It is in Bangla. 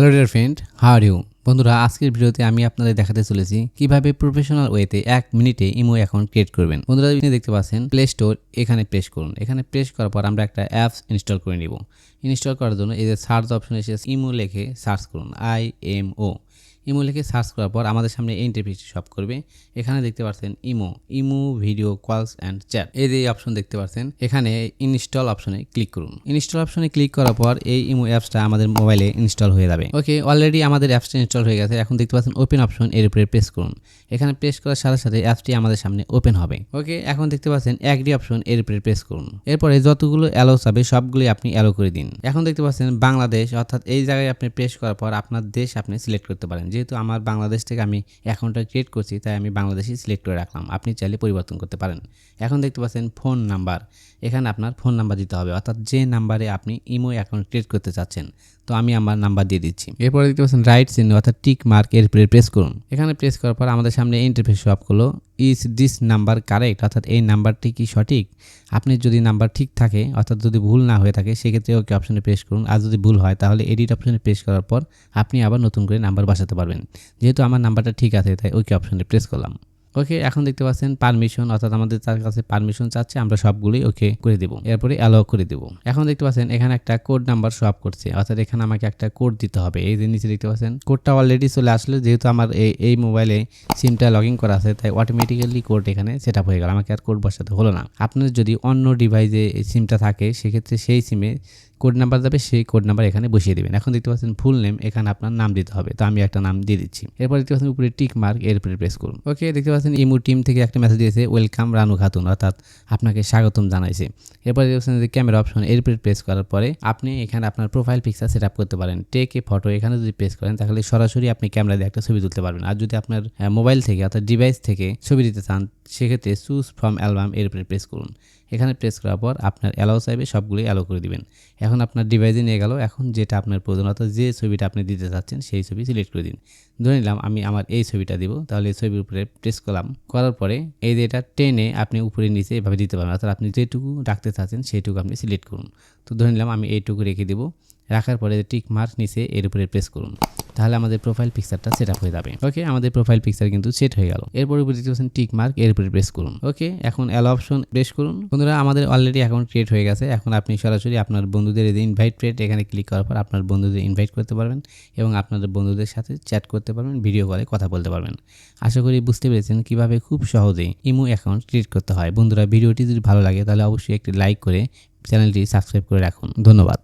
Hello dear friend are you বন্ধুরা, আজকের ভিডিওতে আমি আপনাদের দেখাতে চলেছি কীভাবে প্রফেশনাল ওয়েতে এক মিনিটে ইমো অ্যাকাউন্ট ক্রিয়েট করবেন। বন্ধুরা, আপনি দেখতে পাচ্ছেন প্লে স্টোর এখানে প্রেস করুন। এখানে প্রেস করার পর আমরা একটা অ্যাপস ইনস্টল করে নিব। ইনস্টল করার জন্য এই যে সার্চ অপশন এসে ইমো লেখে সার্চ করুন আই এম ও ইমো লিখে সার্চ করার পর আমাদের সামনে এই ইন্টারফেসটি সব করবে। এখানে দেখতে পাচ্ছেন imo imo video calls and chat এই যে অপশন দেখতে পাচ্ছেন এখানে ইনস্টল অপশনে ক্লিক করুন। ইনস্টল অপশনে ক্লিক করার পর এই ইমো অ্যাপসটা আমাদের মোবাইলে ইনস্টল হয়ে যাবে। ওকে অলরেডি আমাদের অ্যাপসটা ইনস্টল হয়ে গেছে। এখন দেখতে পাচ্ছেন ওপেন অপশন এর উপরে প্রেস করুন। এখানে প্রেস করার সাথে সাথে অ্যাপসটি আমাদের সামনে ওপেন হবে। ওকে এখন দেখতে পাচ্ছেন একডি অপশন এর উপরে প্রেস করুন। এরপরে যতগুলো অ্যালো চাবে সবগুলোই আপনি অ্যালো করে দিন। এখন দেখতে পাচ্ছেন বাংলাদেশ, অর্থাৎ এই জায়গায় আপনি প্রেস করার পর আপনার দেশ আপনি সিলেক্ট করতে পারেন। যেহেতু আমার বাংলাদেশ থেকে আমি অ্যাকাউন্টটা ক্রিয়েট করছি, তাই আমি বাংলাদেশই সিলেক্ট করে রাখলাম। আপনি চাইলে পরিবর্তন করতে পারেন। এখন দেখতে পাচ্ছেন ফোন নাম্বার এখানে আপনার ফোন নাম্বার দিতে হবে। অর্থাৎ যে নাম্বারে আপনি ইমো অ্যাকাউন্ট ক্রিয়েট করতে চাচ্ছেন, তো আমি আমার নাম্বার দিয়ে দিচ্ছি। এরপরে দেখতে পাচ্ছেন রাইট চিহ্ন, অর্থাৎ টিক মার্ক এর উপরে প্রেস করুন। এখানে প্রেস করার পর আমাদের সামনে ইন্টারফেস শো আপ করল। ইজ দিস নাম্বার কারেক্ট অর্থাৎ এই নাম্বারটি কি সঠিক? আপনি যদি নাম্বার ঠিক থাকে, অর্থাৎ যদি ভুল না হয়ে থাকে, সেক্ষেত্রে ওকে অপশনে প্রেস করুন। আর যদি ভুল হয়, তাহলে এডিট অপশনে প্রেস করার পর আপনি আবার নতুন করে নাম্বার বসাতে পারবেন। যেহেতু আমার নাম্বারটা ঠিক আছে তাই ওকে অপশনে প্রেস করলাম। ওকে এখন দেখতে পাচ্ছেন পারমিশন অর্থাৎ আমাদের তার কাছে পারমিশন চাচ্ছে, আমরা সবগুলোই ওকে করে দেবো। এরপরে অ্যালাউ করে দেবো। এখন দেখতে পাচ্ছেন, এখানে একটা কোড নাম্বার আপ করছে। অর্থাৎ এখানে আমাকে একটা কোড দিতে হবে। এই যে নিচে দেখতে পাচ্ছেন কোডটা অলরেডি চলে আসলো, যেহেতু আমার এই এই মোবাইলে সিমটা লগ ইন করা আছে, তাই অটোমেটিক্যালি কোড এখানে সেট আপ হয়ে গেল। আমাকে আর কোড বসাতে হলো না। আপনার যদি অন্য ডিভাইসে সিমটা থাকে, সেক্ষেত্রে সেই সিমে কোড নাম্বার যাবে, সেই কোড নাম্বার এখানে বসিয়ে দেবেন। এখন দেখতে পাচ্ছেন ফুল নেম এখানে আপনার নাম দিতে হবে। তো আমি একটা নাম দিয়ে দিচ্ছি। এরপর দেখতে পাচ্ছেন, উপরে টিক মার্ক এরপরে প্রেস করুন। ওকে দেখতে পাচ্ছেন ইমু টিম থেকে একটা মেসেজ দিয়েছে ওয়েলকাম রানু খাতুন অর্থাৎ আপনাকে স্বাগতম জানাইছে। এরপরে দেখতে পাচ্ছেন যে ক্যামেরা অপশন এর উপরে প্রেস করার পরে আপনি এখানে আপনার প্রোফাইল পিকচার সেট আপ করতে পারেন। টেক এ ফটো এখানে যদি প্রেস করেন, তাহলে সরাসরি আপনি ক্যামেরা দিয়ে একটা ছবি তুলতে পারবেন। আর যদি আপনার মোবাইল থেকে, অর্থাৎ ডিভাইস থেকে ছবি দিতে চান, সেক্ষেত্রে চুজ ফ্রম অ্যালবাম এর উপরে প্রেস করুন। এখানে প্রেস করার পর আপনার অ্যালাউ চাইবে, সবগুলোই অ্যালাউ করে দিবেন। এখন আপনার ডিভাইসে নিয়ে গেল, এখন যেটা আপনার প্রয়োজন, অর্থাৎ যে ছবিটা আপনি দিতে চাচ্ছেন, সেই ছবি সিলেক্ট করে দিন। ধরে নিলাম আমি আমার এই ছবিটা দিব, তাহলে এই ছবির উপরে প্রেস করলাম, করার পরে এই যে এটা টেনে আপনি উপরে নিচে এভাবে দিতে পারবেন। অর্থাৎ আপনি যেটুকু রাখতে চাচ্ছেন সেইটুকু আপনি সিলেক্ট করুন। তো ধরে নিলাম আমি এইটুকু রেখে দেবো। রাখার পরে টিক মার্ক নিচে এর উপরে প্রেস করুন। তাহলে আমাদের প্রোফাইল পিকচারটা সেট আপ হয়ে যাবে। ওকে আমাদের প্রোফাইল পিকচার কিন্তু সেট হয়ে গেল। এরপর দেখতে পাচ্ছেন টিক মার্ক এর উপরে প্রেস করুন। ওকে এখন অ্যালো অপশন প্রেস করুন। বন্ধুরা, আমাদের অলরেডি অ্যাকাউন্ট ক্রিয়েট হয়ে গেছে। এখন আপনি সরাসরি আপনার বন্ধুদের এই ইনভাইট প্রেট এখানে ক্লিক করার পর আপনার বন্ধুদের ইনভাইট করতে পারবেন এবং আপনাদের বন্ধুদের সাথে চ্যাট করতে পারবেন ভিডিও কলে কথা বলতে পারবেন। আশা করি বুঝতে পেরেছেন কীভাবে খুব সহজেই ইমো অ্যাকাউন্ট ক্রিয়েট করতে হয়। বন্ধুরা, ভিডিওটি যদি ভালো লাগে, তাহলে অবশ্যই একটি লাইক করে চ্যানেলটি সাবস্ক্রাইব করে রাখুন। ধন্যবাদ।